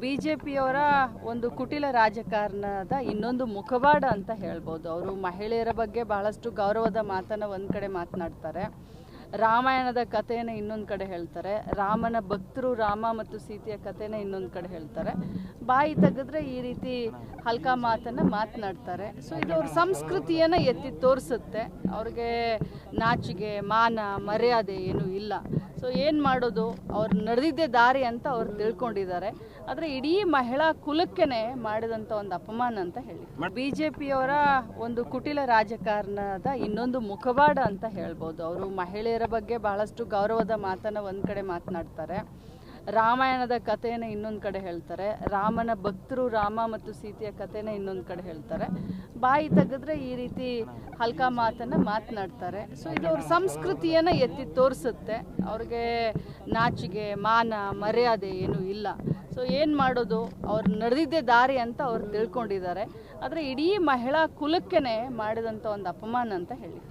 ಬಿಜೆಪಿಯವರ ಒಂದು ಕುಟಿಲ ರಾಜಕಾರಣದ ಇನ್ನೊಂದು ಮುಖವಾಡ ಅಂತ ಹೇಳ್ಬೋದು. ಅವರು ಮಹಿಳೆಯರ ಬಗ್ಗೆ ಬಹಳಷ್ಟು ಗೌರವದ ಮಾತನ್ನು ಒಂದು ಕಡೆ ಮಾತನಾಡ್ತಾರೆ. ರಾಮಾಯಣದ ಕಥೆಯನ್ನು ಇನ್ನೊಂದು ಕಡೆ ಹೇಳ್ತಾರೆ. ರಾಮನ ಭಕ್ತರು ರಾಮ ಮತ್ತು ಸೀತೆಯ ಕಥೆನ ಇನ್ನೊಂದು ಕಡೆ ಹೇಳ್ತಾರೆ. ಬಾಯಿ ತೆಗೆದ್ರೆ ಈ ರೀತಿ ಹಲ್ಕಾ ಮಾತನ್ನ ಮಾತನಾಡ್ತಾರೆ. ಸೊ ಇದು ಅವ್ರ ಸಂಸ್ಕೃತಿಯನ್ನ ಎತ್ತಿ ತೋರಿಸುತ್ತೆ. ಅವ್ರಿಗೆ ನಾಚಿಗೆ ಮಾನ ಮರ್ಯಾದೆ ಏನೂ ಇಲ್ಲ. ಸೊ ಏನು ಮಾಡೋದು? ಅವ್ರು ನಡೆದಿದ್ದೇ ದಾರಿ ಅಂತ ಅವ್ರು ತಿಳ್ಕೊಂಡಿದ್ದಾರೆ. ಆದರೆ ಇಡೀ ಮಹಿಳಾ ಕುಲಕ್ಕೇ ಮಾಡಿದಂಥ ಒಂದು ಅಪಮಾನ ಅಂತ ಹೇಳಿ. ಬಿ ಜೆ ಪಿಯವರ ಒಂದು ಕುಟಿಲ ರಾಜಕಾರಣದ ಇನ್ನೊಂದು ಮುಖವಾಡ ಅಂತ ಹೇಳ್ಬೋದು. ಅವರು ಮಹಿಳೆಯರ ಬಗ್ಗೆ ಬಹಳಷ್ಟು ಗೌರವದ ಮಾತನ್ನು ಒಂದು ಕಡೆ ಮಾತನಾಡ್ತಾರೆ. ರಾಮಾಯಣದ ಕಥೆಯನ್ನು ಇನ್ನೊಂದು ಕಡೆ ಹೇಳ್ತಾರೆ. ರಾಮನ ಭಕ್ತರು ರಾಮ ಮತ್ತು ಸೀತೆಯ ಕಥೆನ ಇನ್ನೊಂದು ಕಡೆ ಹೇಳ್ತಾರೆ. ಬಾಯಿ ತೆಗೆದ್ರೆ ಈ ರೀತಿ ಹಲ್ಕಾ ಮಾತನ್ನು ಮಾತನಾಡ್ತಾರೆ. ಸೊ ಇದು ಅವ್ರ ಸಂಸ್ಕೃತಿಯನ್ನ ಎತ್ತಿ ತೋರಿಸುತ್ತೆ. ಅವ್ರಿಗೆ ನಾಚಿಗೆ, ಮಾನ, ಮರ್ಯಾದೆ ಏನು ಇಲ್ಲ. ಸೊ ಏನು ಮಾಡೋದು? ಅವ್ರು ನಡೆದಿದ್ದೇ ದಾರಿ ಅಂತ ಅವ್ರು ತಿಳ್ಕೊಂಡಿದ್ದಾರೆ. ಆದರೆ ಇಡೀ ಮಹಿಳಾ ಕುಲಕ್ಕೇ ಮಾಡಿದಂಥ ಒಂದು ಅಪಮಾನ ಅಂತ ಹೇಳಿ.